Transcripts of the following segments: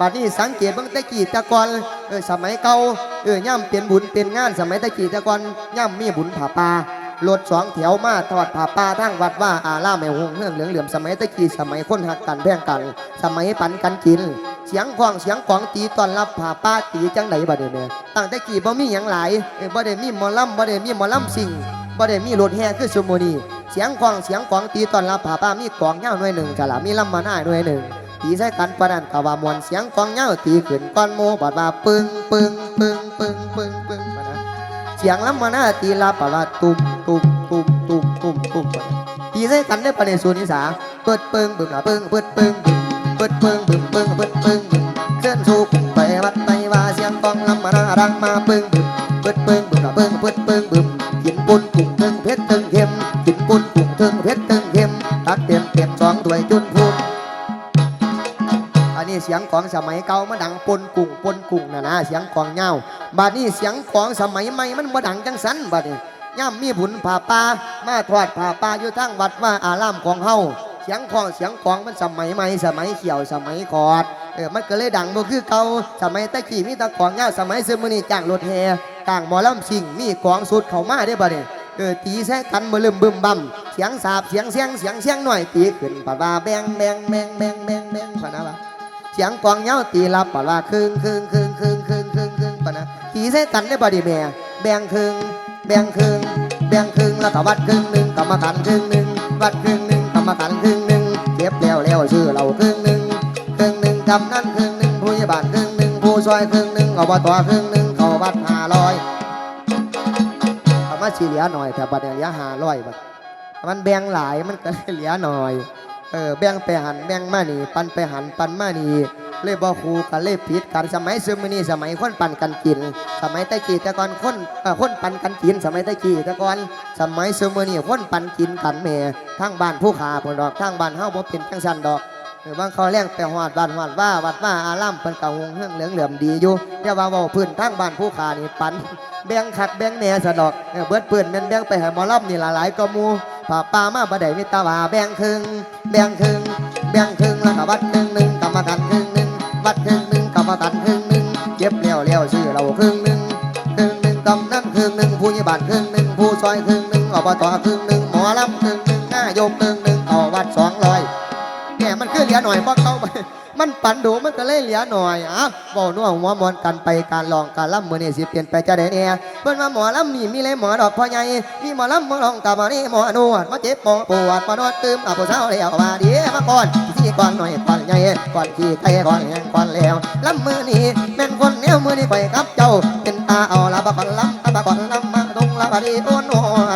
บัดนี้สังเกตเบิ่งตะกี้ตะกอนเออสมัยเก่าเออย่ำเป็นบุญเป็นงานสมัยตะกี้ตะกอนย่ำมีบุญผาป่ารถสองแถวมาทอดผาป่าทั้งวัดว่าอาราแม่หงเฮืองเหลืองเหลื่อมสมัยตะกี้สมัยคนหักกันแบ่งกัน สมัยปันกันกิน เสียงควงเสียงของตีตอนรับผาป่าตีจังไหนบัดนี้แม่ตั้งต่กี้บ่มีหยังหลายเออบ่ได้มีหมอลำบ่ได้มีหมอลำสิ่งบ่ได้มีรถแห่คือซุมื้อนี้เสียงควงเสียงของตีตอนรับผาป่ามีกองยาหน่วยหนึ่งกะละมีลำมาหน้าหน่วยหนึ่ง ตีใส่กันปะดันกะว่ามวนเสียงกองเหย้าตีขึ้นก้อนโมบาดว่าปึ้งปึ้งปึ้งปึ้งปึ้งปึ้งปะนะเสียงลำมาหน้าตีลาปะว่าตุ่มตุ่มตุ่มตุ่มตุ่มตุ่มปะตีใส่กันได้ปะเด็นส่วนนิสาเปิดปึ้งบึ้งละปึ้งเปิดปึ้งบึ้งเปิดปึ้งบึ้งปึ้งเปิดปึ้งบึ้งเคลื่อนสูบไปวัดไปว่าเสียงกองลำมาหน้าดังมาปึ้งบึ้งเปิดปึ้งบึ้งละปึ้งเปิดปึ้งบึ้งกินปุ้นกุ้งเทิงเพชรเทิงเค็มกินปุ้นกุ้งเทิงเพชร เสียงของสมัยเก่ามันดังปนกุ้งปนกุ้งนะนะเสียงของเงาบาดนี้เสียงของสมัยใหม่มันมาดังจังสันบาดนี้ย่ำมีบุญผ่าป่ามาทอดผ่าป่าอยู่ทั้งวัดว่าอารามของเฮาเสียงของเสียงของมันสมัยใหม่สมัยเขียวสมัยกอดเออมันก็เลยดังบ่คือเก่าสมัยตะกี้มีตะของเงาสมัยซึมอนี่จ้างรถแห่จ้างหมอลำสิงมีของสุดเข้ามาได้บ่เนี่ยเออตีแซะกันมือลืมบึมบั่มเสียงสาบเสียงเสียงเสียงเสียงหน่อยตีขึ้นปะว่าแบงแบงแบงแบงแบงแบงพะนะว่า เสียงกลองเหย้าตีลับปะว่าครึ่งครึ่งครึ่งครึ่งครึ่งครึ่งครึ่งปะนะตีใส่กันได้บ่ดีแม่แบ่งครึ่งแบ่งครึ่งแบ่งครึ่งแล้วก็วัดครึ่งหนึ่งกรรมการครึ่งหนึ่งวัดครึ่งหนึ่งกรรมการครึ่งหนึ่งเก็บแล้วแล้วชื่อเราครึ่งหนึ่งครึ่งหนึ่งกำนันครึ่งหนึ่งผู้ใหญ่บ้านครึ่งหนึ่งผู้ช่วยครึ่งหนึ่งอบตครึ่งหนึ่งเขาวัดห้าร้อยเอามาชี้เหลือหน่อยแต่บัดเนี่ยเหลือห้าร้อยบัดมันแบ่งหลายมันก็เลยเหลือหน่อย เออแบ่งไปหันแบ่งมานี่ ปันไปหันปันมานี่เลยบ่คูกันเลยผิดกันสมัยซึมนี่สมัยคนปันกันกิน สมัยตะกี้แต่ก่อนคนเอ่อคนปันกันกิน สมัยตะกี้แต่ก่อนสมัยซึมนี่คนปันกินกันแม่ทางบ้านผู้ขาพนดอกทางบ้านเฮาบ่เป็นจังซันดอกเออบางเขาแรงไปหอดบ้านหอดว่าวัดว่าอารามเพิ่นก็หงเฮืองเหลืองเหลื่อมดีอยู่อย่าว่าว่าพื้นทางบ้านผู้ขานี่ปันแบ่งคักแบ่งแหน่ซะดอกเบิดปืนแม่นแบ่งไปให้หมอลำนี่หลายๆก็มู ป่าป่ามาบ่ได้มิตาว่าแบ่งครึ่งแบ่งครึ่งแบ่งครึ่งแล้วก็วัดครึ่งหนึ่งกรรมการครึ่งหนึ่งวัดครึ่งหนึ่งกรรมกาดครึ่งหนึ่งเก็บเลี้ยวเลี้ยวชื่อเราครึ่งหนึ่งครึ่งหนึ่งกำนันครึ่งหนึ่งผู้ใหญ่บ้านครึ่งหนึ่งผู้ซอยครึ่งหนึ่งอบตครึ่ง ลยเหลือหน่อยอะบอกนัวหัวมอนกันไปการลองการล่ำมือนี่สิเปลี่ยนไปจะได้เนี่ยเพิ่นว่าหมอลำมีมีเลยหมอดอกพ่อใหญ่มีหมอลำมอลองกับมานี่หมอนวดมาเจ็บปวดปวดมานวดตืมเอาผู้สาวแล้วมาดีมาก่อนที่ก่อนหน่อยก่อนใหญ่ก่อนขี้ไก่ก่อนแห้งก่อนแล้วลำมือนี่แม่นคนแนวมือนี่ไปกับเจ้าเป็นตาเอาละบักก่อนลำตาบักก่อนลำมาตรงละบัดนี้โอนหัวดอ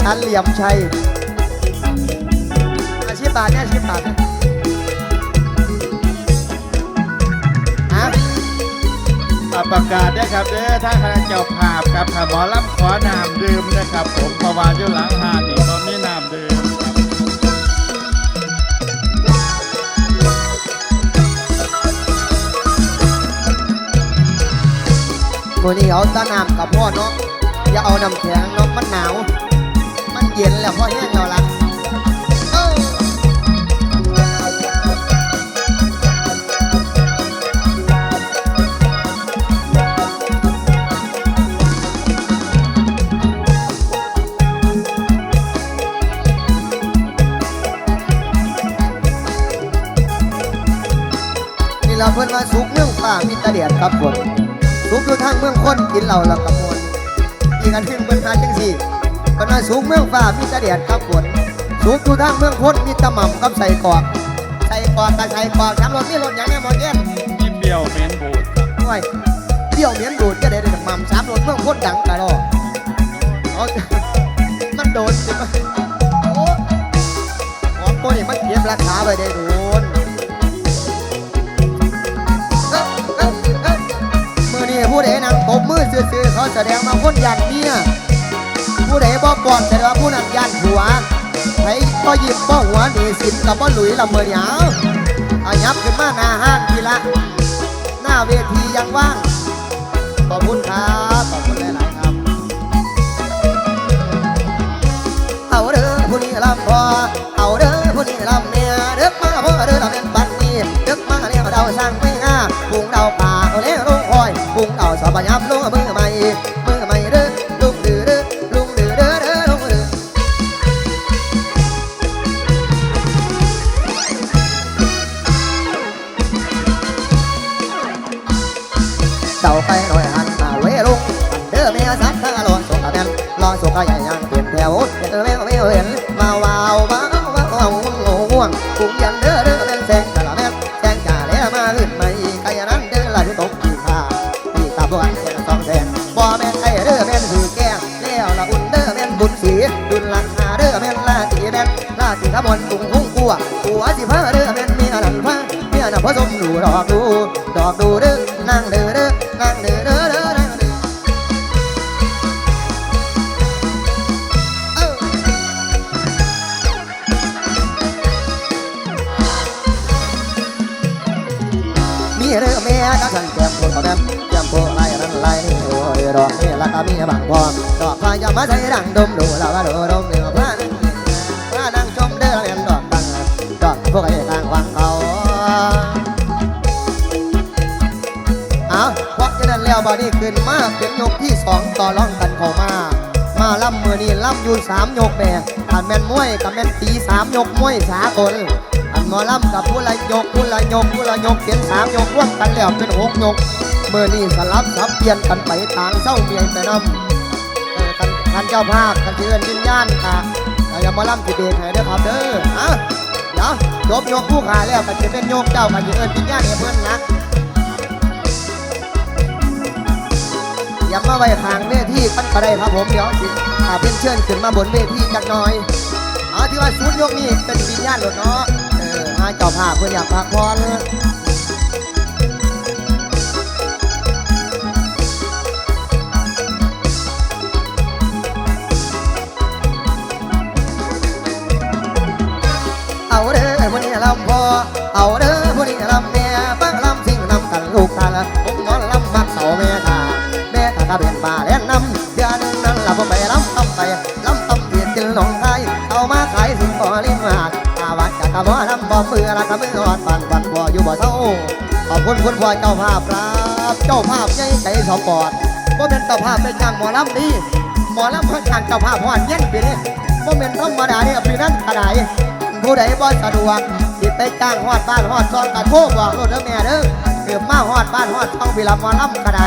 อาจารย์เหลี่ยมชัย อาชีพบาทเนี่ยอาชีพบาทเนี่ยฮะอ่าประกาศด้วยครับเด้อถ้าคณะเจ้าภาพครับถ้าหมอลำขอน้ำดื่มนะครับ ผมเพราะว่าอยู่หลังหาดนี่ก็มีน้ำดื่มตัวนี้เอาแตะน้ำกับพ่อเนาะอย่าเอาน้ำแข็งเนาะมันหนาวมัน เย็นแล้วพ่อแห้งแล้วล่ะเอ้านี่เราเพิ่นมาสุกเมืองฟ้ามีแตะเดียดครับผมสุกอยู่ทางเมืองคนกินเหล้าล้วกับมวลอีกอันหนึ่งเป็นหาจังสี่ เป็นว่าสูงเมืองฟ้ามีแตะเดียดครับฝนสูงอยู่ทางเมืองคนมีแตะหม่ำกับใส่กรอกใส่กรอกกับใส่กรอกช้ำรถมีรถอย่างแนี้หมดเงี้ยมีเปรี้ยวเหม็นบูดด้วยเที่ยวเหมียนดูดจะได้ได้หม่ำสามรถเมืองคนดังกะรอเอามันโดนสิมันโอ้ของพวกนี้มันเก็บราคาไปได้โดนเอ้ยเอ้ยเอ้ยมื่อนี้ผู้ใดนั่งตบมือซื่อๆเขาแสดงมาคนยันเมีย ผู้ใดบ่ก่อนแต่ว่าผู้นั้นยันหัวไผบ่หยิบบ่หัวนี่สินกับบ่หลุยละเมื่อหยาอายับขึ้นมาหน้าห้างทีละ หน้าเวทียังว่าง ขอบคุณครับขอบคุณหลายๆครับ เอาเด้อผู้นี้ลำพอ งกุ้งเด้อเด้อแม่นแสงกะละแม่นแสงจ่าแล้วมาขึ้นมาอีกไก่นั้นเด้อละที่ตกที่ข้าที่ตาบวนเห็นสองแสนบ่แม่นไอ้เด้อแม่นถือแก้งแล้วละอุ่นเด้อแม่นบุญศีดุลลังหาเด้อแม่นลาตีแม่นลาตีขบวนกุ้งหุ้งกลัวกัวสิพาเด้อแม่นเมียนันพาเมียน่ะผสมดูดอกดูดอกดูเด้อนั่งเด้อเด้อนั่งเด้อ เด้อแม่นักสันแก้มโพดเขาแก้มแก้มโพดไล่รันไล่นี่โอ้ยดอกนี่ละก็มีบางพอดอกพายามาใส่ดังดมดูละว่าดูดมเดือพระพระนั่งชมเด้อเรียนดอกดังดอกพวกไอ้กลางวังเขาเอาเพราะฉะนั้นแล้วบอดี้ขึ้นมาเป็นยกที่สองต่อร่องกันเข้ามามาล่ำมือนี่ล่ำอยู่สามยกแม่อันแม่นมวยกับแม่นตีสามยกมวยสากลอัน หมอล่ำกับผู้ละยกผู้ละยกผู้ละยกเป็นสามยกร่วมกันแล้วเป็นหกยกเมื่อนี่สลับสับเปลี่ยนกันไปต่างเศร้าเมียไปนำเออกันกันเจ้าภาพกันเชิญวิญญาณค่ะอย่ามาล่ำติเบรกให้เด้อครับเด้ออะเดี๋ยวจบยกผู้ขาแล้วก็จะเป็นยกเจ้ากันเอิญวิญญาณให้เพื่อนนะอย่ามาไว้ทางเวทีปั้นกระไดครับผมเดี๋ยวสิอาเป็นเชิญขึ้นมาบนเวทีจักหน่อยเอที่ว่าศูนย์ยกนี่เป็นวิญญาณหลดเนาะ เจ้าภาพเพื่ออยากพักผ่อน บ่ลำบ่มือละกระมืออ่อนปั่นปั่นบ่อยู่บ่เศร้าขอบคุณคุณพ่อเจ้าภาพครับเจ้าภาพใหญ่ใจสปอร์ตบ่เป็นเจ้าภาพเป็นจ้างหมอลำดีหมอลำเพิ่นจ้างเจ้าภาพหอดเย็นปีนี้บ่เป็นธรรมดาเนี่ยปีนั้นกระไดผู้ใดบ่สะดวกสิไปจ้างฮอดบ้านฮอดซองกระโทรบอกรถเด้อแม่เด้อเกือบมาฮอดบ้านฮอดช่องวิลาหมอลำกระได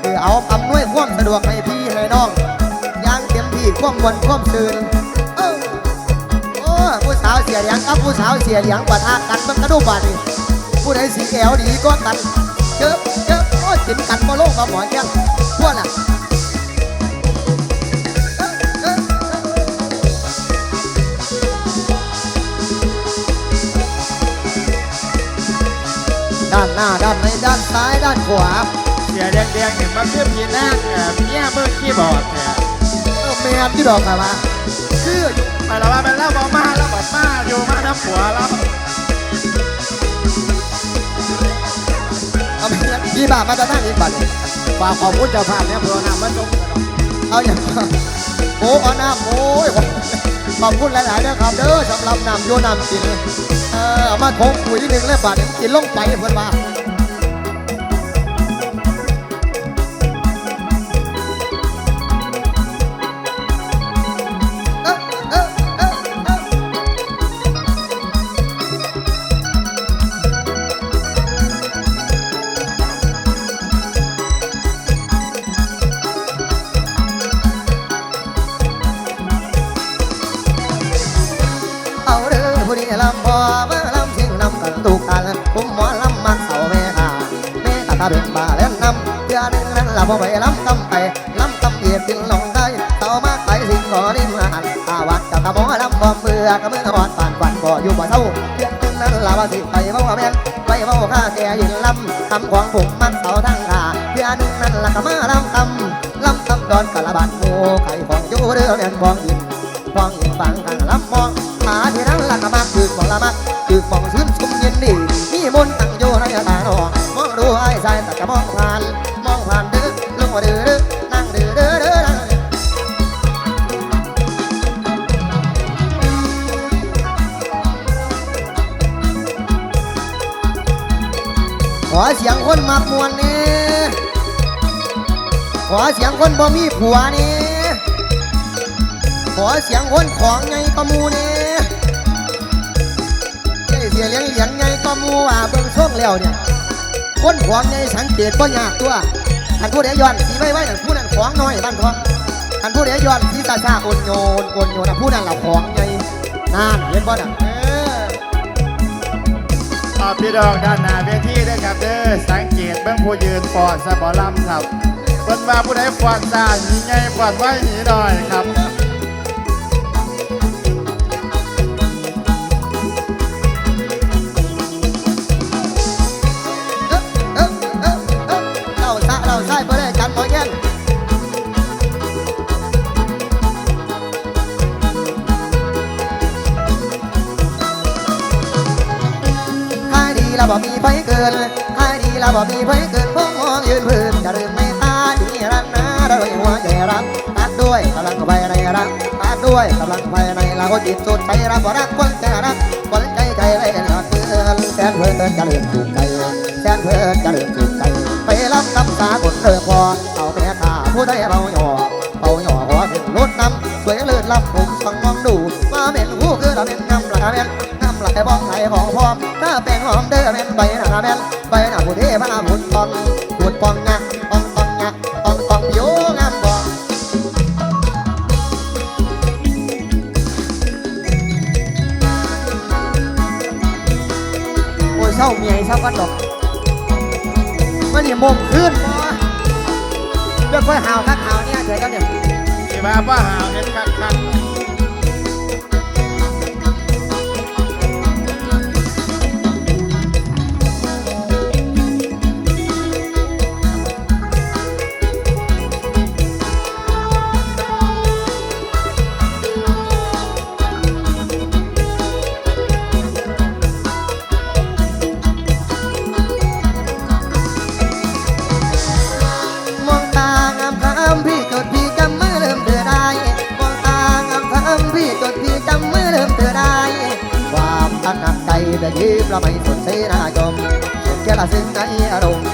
คือเอาอำนวยความสะดวกให้พี่ให้น้องอยังเต็มที่ความมวนความซื่น สาวเสียเหลียงกับผู้สาวเสียเหลียงปะทะกันมันกระดูกบาดนี่ผู้ใดสีแก้วดีก็กันเจอเจอโอ้ยกินกันมาโลกมาหมอนยังพวกน่ะเอ้อเอ้อเอ้อด้านหน้าด้านในด้านซ้ายด้านขวาเสียแดงๆเห็นมาเพื่อพี่นางเนี่ยเมียมือคีย์บอร์ดเนี่ยเออแมนที่ดอกอะมาคือ อยู่ไปแล้าไปแล้วบอกมาแล้วบอกมาอยู่มาน้ำผัวแล้วเอาไปเนี่ยพี่บ่ามาจะนั่งอีกบัดนี้ฝากขอบคุณเจ้าภาพเนี่ยเพื่อนำมาจงเอาอย่างโอ้อน้ำโอ้ยขอบคุณหลายๆนะครับเด้อสำหรับน้ำโยน้ำกินเออเอมาทงปุ๋ยหนึ่งแล้วบาทเนี่ยกินลงไปเพื่อนว่า แม่ตาตาเป็นบาเล่นนำเดือนึงนั้นละผมไปลำตำไปลำตำเอียดกินลงได้ต่ามาไปสิ่งขอริมหานอาวัดจากตาหมอลำบ่เบื่อกับมือหอดปานฝันบ่อยู่บ่เศร้าเดือนึงนั้นละว่าสิไปเว่าแม่นไปเว่าข้าแก่ยืนลำคำของผมมันเสาทั้งขาเดือนึงนั้นละก็มาลำตำลำตำดอนกะละบาดโง่ไข่ของอยู่เด้อแม่นของยินฟองยิงฟังกันลำมองหาที่นั้นละกะมากคือของละมัก บ่มีผัวนี่ขอเสียงคนของไงก็มูนี่ได้เสียเลี้ยงเลียงไงก็มูว่าเบิ่งช่วงแล้วเนี่ยคนของไงสังเกตก็ยากตัวอันผู้ใดย้อนสีไว้ไว้นั่นผู้นั้นของน้อยบ้านทองอันผู้ใดย้อนสีตาชาโอนโยนโอนโยนนะผู้นั้นเราของไงนั่นเห็นบ่น่ะเอออาพี่ดองด้านหน้าเวทีด้วยครับเด้อสังเกตเบื้องผู้ยืนฟอนสะบอลำครับ เพิ่นว่าผู้ใดฟอนซ่าหนีไงฟอนไว้หนีหน่อยครับเอ้อเอ้อเอ้อเอ้อเราซะเราใช่บ่ได้กันบ่แย่งขายดีแล้วบ่มีไผเกินขายดีแล้วบ่มีไผเกินพวกมองยืนพื้นจะลืมไม่ รักนะเราเลยหัวใจรักตัดด้วยกำลังไปในรักตัดด้วยกำลังไปในเราจิตสุดใจรักรักคนใจรักคนใจใจเลยรักเกินแสนเพิ่นจะเลืมถูกใจแสนเพิ่นจะเลืมถูกใจไปรับคำสาคนเลิกพอเอาแม่ข้าผู้ใดเราหย่อเอาหย่อหัวขึ้นรถน้ำสวยเลิศล้ำผมฟังมองดูมาเม็นหูคือเราเป็นงำหลักแม่นงำลักบ้องไหลของพร้อมถ้าแป้งหอมเด้อแม่นใบหน้าแม่นใบหน้าผู้เทพนาบุญปองาเมียเศร้ากันดอกมันนี่มงขึ้นบ่เดี๋ยวค่อยหาวคักหาวเนี่ยเฉยกันเนี่ยที่ว่าป้าหาวเห็นคัก ไม่สนเสนาจมแค่ละซึ้งในอารมณ์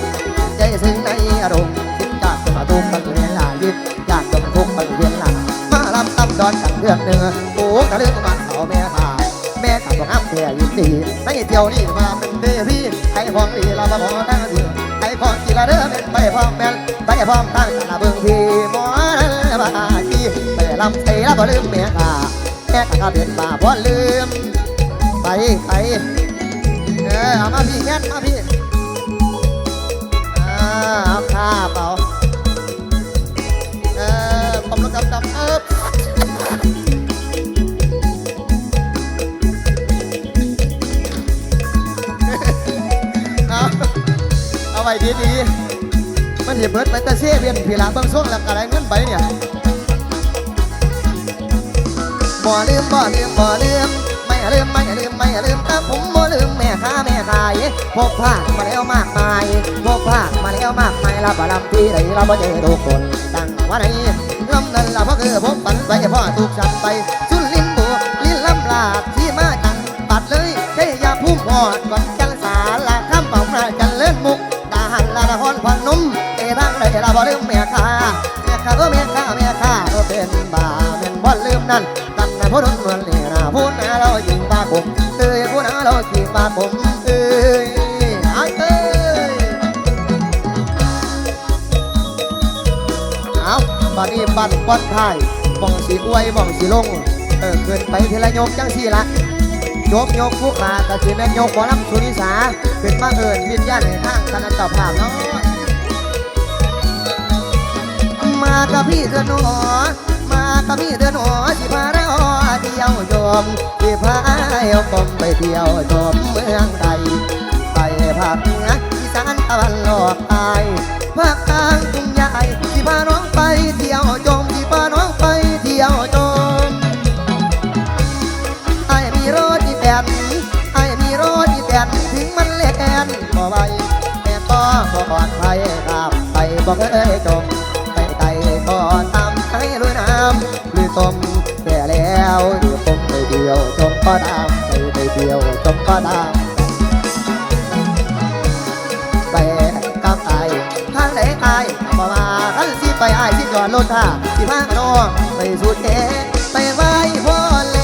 ใจซึ้งในอารมณ์คิดจากสมาตุมกันเวลายิบอยากจมทุกข์กันเวียนหลังมาลำตับดอนกันเรื่องเนื้อโอ้กระเรื่องมันเขาแม่ขาแม่ขับรถอ้ำแก่ยินดีในเที่ยวนี้มาเป็นเดพี่ไอ้ของดีเรามาพอตั้งทีไอ้ของกีฬาเด้อเป็นไปพร้อมแม่นไปพร้อมตั้งแต่ละเบิ่งพี่หมอนั้นบาจีไปลำไส้แล้วบ่ลืมแม่ขาแม่ข้าเป็นบาบ่ลืมไปไป อเอามาพี่แค่นมาพี่อ่าเอาข้าเปล่าเออผมรถดำดำเอิบเอาเอาไว้ดีๆมันเห็บเบิดไปแต่เสียเวียนผีหลาเบิ่งช่วงแล้วก็ได้เงินไปเนี่ยบ่ลืมบ่ลืมบ่ลืมไม่ ลืมไม่ลืมไม่ลืมแต่ผมบ่ลืมแม่ค้าแม่ขายพบผ่านมาแล้วมากมายพบผ่านมาแล้วมากมายลาบลำที่ใดเราบ่เจอทุกคนตั้งว่าไหนลำนั้นละเพราะคือผมฝันไปพ่อถูกฉันไปสุดลิ้นบัวลิ้นลำลาดที่มาจังปัดเลยเฮ้ยาพุ่มพอดก่อนจังสาละข้ามเป่ามาจันเล่นมุกดาหันละนครพนมเอ้ทางใดละบ่ลืมแม่ค้าแม่ค้าเออแม่ค้าแม่ค้าเออเป็นบาเป็นบ่ลืมนั่นตั้งแต่พูดนเนี่ยน ผมเอ้ยไอ้เอ้ยเอาบัดนี้บัดบอลไทยมองสีอวยมองสีลง เออขึ้นไปทีละยกจังสี่ละยกยกผู้ขาแต่สีแม่นยกบอลำสุนิสาเป็นมาเอิญวิญญาณในทางคณะเจ้าภาพเนาะมากับพี่เธอหนอ มากับพี่เธอหนอสิพาเราเที่ยวชมสิพาเอากลมไปเที่ยวชมเมืองไทยไปภาคเหนืออีสานตะวันออกใต้ภาคกลางทุ่งใหญ่สิพาน้องไปเที่ยวชมสิพาน้องไปเที่ยวชมไอ้มีรถอีแตนไอ้มีรถอีแตนถึงมันเล็กแอนบ่ไวแต่ก็ปลอดภัยครับไปบ่เคยจม ยวจมก็ตามไปไปเดียวจมก็ตามไปทำมาว่าขันสิไปอ้ายสิจอดรถท่าสิพาน้องไปสู่เทไปไหว้พ่อแล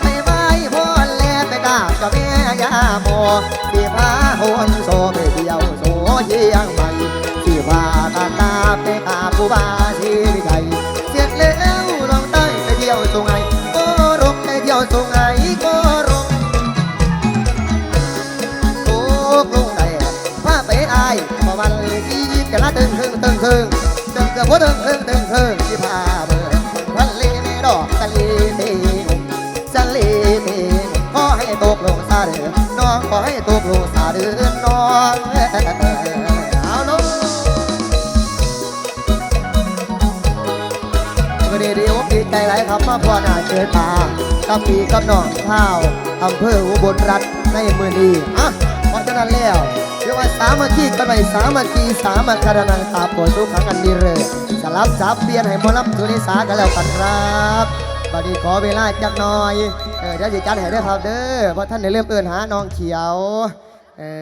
ไปไหว้พ่อแลไปกราบกับแม่ยาโมสิพาหนโซไปเที่ยวโซเชียงใหม่สิพาตาตาไปกราบผู้บาชีวิไท ตึงเกือบหัวตึงครึ่งตึงครึ่งที่พาเบอร์ทะเลไม่ดอกทะเลเทงทะเลเทงขอให้ตกลงซาเดือน้องขอให้ตกลงซาเดือน้องเอาน้องวันนี้ดีอกดีใจหลายครับมาพ่อหน้าเจอตากับปีกับน้องข้าวอำเภออุบลรัตน์ในมือนี้อะเพราะฉะนั้นแล้ว ว่าสามัคคีกันไปสามัคคีสามัคคารนังตาโปรดทุกขังกันดีเลยสลับสับเปลี่ยนให้มอลำสุนิสากันแล้วกันครับบัดนี้ขอเวลาจักหน่อย เออเดี๋ยวจะจัดให้ได้อครับเด้อเพราะท่านได้เริ่มเอือนหาน้องเขียว